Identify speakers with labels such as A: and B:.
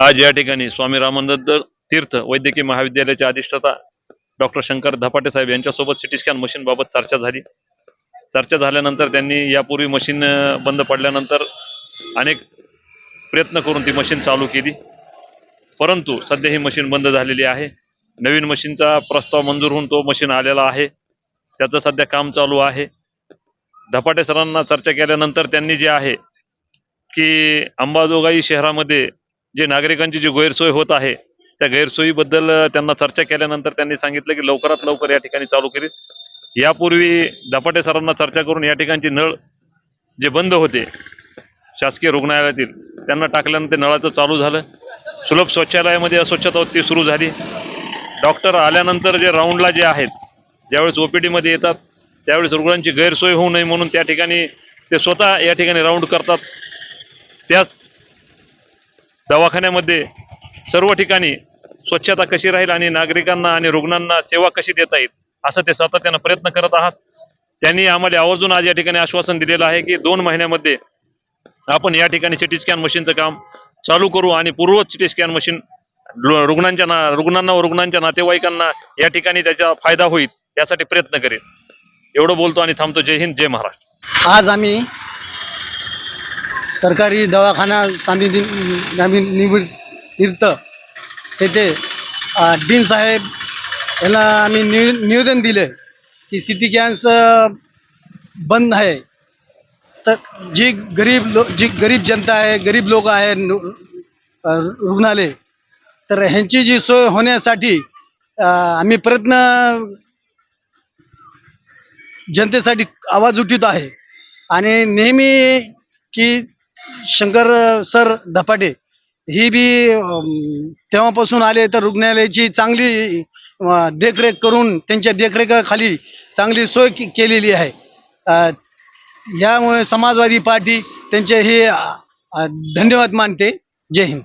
A: आज या ठिकाणी स्वामी रामानंद तीर्थ वैद्यकीय महाविद्यालयाचे अधिष्ठाता डॉक्टर शंकर धपाटे साहेब यांच्यासोबत सिटी स्कॅन मशीन बाबत चर्चा झाली. चर्चा झाल्यानंतर त्यांनी यापूर्वी मशीन बंद पडल्यानंतर अनेक प्रयत्न करून ती मशीन चालू केली. परंतु सध्या ही मशीन बंद झालेली आहे. नवीन मशीनचा प्रस्ताव मंजूर होऊन तो मशीन आलेला आहे. त्याचं सध्या काम चालू आहे. धपाटे सरांना चर्चा केल्यानंतर त्यांनी जे आहे की अंबाजोगाई शहरामध्ये जे नागरिकांची जी गैरसोय होत आहे त्या गैरसोयीबद्दल त्यांना चर्चा केल्यानंतर त्यांनी सांगितलं की लवकरात लवकर या ठिकाणी चालू करील यापूर्वी धपाटे सरांना चर्चा करून या ठिकाणची नळ जे बंद होते शासकीय रुग्णालयातील त्यांना टाकल्यानंतर नळाचं चालू झालं. सुलभ स्वच्छालयामध्ये अस्वच्छता होती ती सुरू झाली. डॉक्टर आल्यानंतर जे राऊंडला जे आहेत ज्यावेळेस ओपीडीमध्ये येतात त्यावेळेस रुग्णांची गैरसोय होऊ नये म्हणून त्या ठिकाणी ते स्वतः या ठिकाणी राऊंड करतात. त्याच दवाखान्यामध्ये सर्व ठिकाणी स्वच्छता कशी राहील आणि नागरिकांना आणि रुग्णांना सेवा कशी देता येईल असं ते सातत्यानं प्रयत्न करत आहात. त्यांनी आम्हाला आवर्जून आज या ठिकाणी आश्वासन दिलेलं आहे की दोन महिन्यामध्ये आपण या ठिकाणी सिटी स्कॅन मशीनचं काम चालू करू आणि पूर्व सिटी स्कॅन मशीन रुग्णांच्या ना रुग्णांना व रुग्णांच्या नातेवाईकांना या ठिकाणी त्याचा फायदा होईल यासाठी प्रयत्न करेल एवढं बोलतो आणि थांबतो. जय हिंद जय महाराष्ट्र.
B: आज आम्ही सरकारी दवाखाना स्वामी दि- निवड तीर्थ तेथे डीन साहेब यांना आम्ही नि निवेदन दिले की सिटी गॅस बंद आहे. तर जी गरीब लो जी गरीब जनता आहे गरीब लोक आहे नु- रुग्णालय तर ह्यांची जी सोय होण्यासाठी आम्ही प्रयत्न जनतेसाठी आवाज उठित आहे. आणि नेहमी की शंकर सर धपाटे ही बी तेव्हापासून आले तर रुग्णालयाची चांगली देखरेख करून त्यांच्या देखरेखाखाली चांगली सोय केलेली आहे. यामुळे समाजवादी पार्टी त्यांचे हे धन्यवाद मानते. जय हिंद.